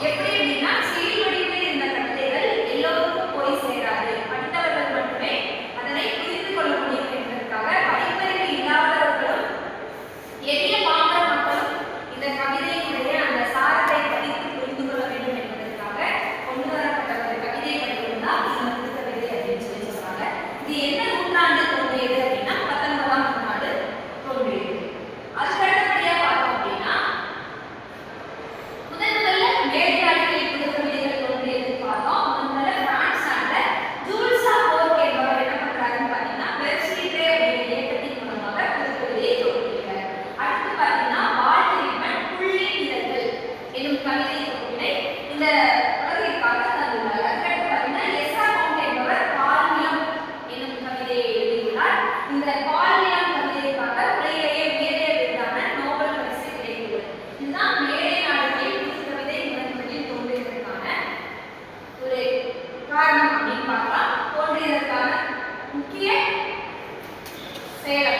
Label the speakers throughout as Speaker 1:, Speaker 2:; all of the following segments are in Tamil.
Speaker 1: எப்படி terceira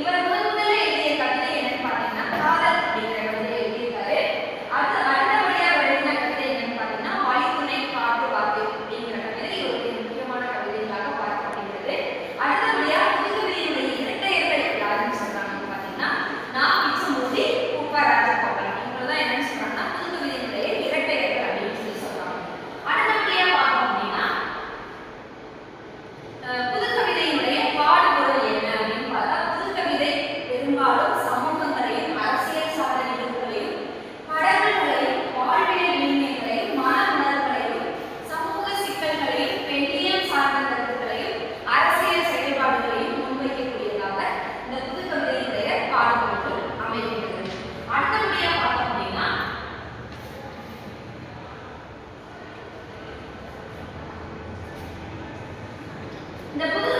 Speaker 1: இவரை இந்த புது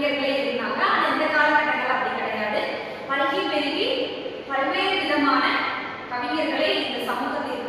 Speaker 1: அறிஞர்களே இருந்தாங்க. ஆனால் இந்த காலகட்டங்கள் அப்படி கிடையாது. பல்கி பெருகி பல்வேறு விதமான கவிஞர்களே இந்த சமூகத்தில்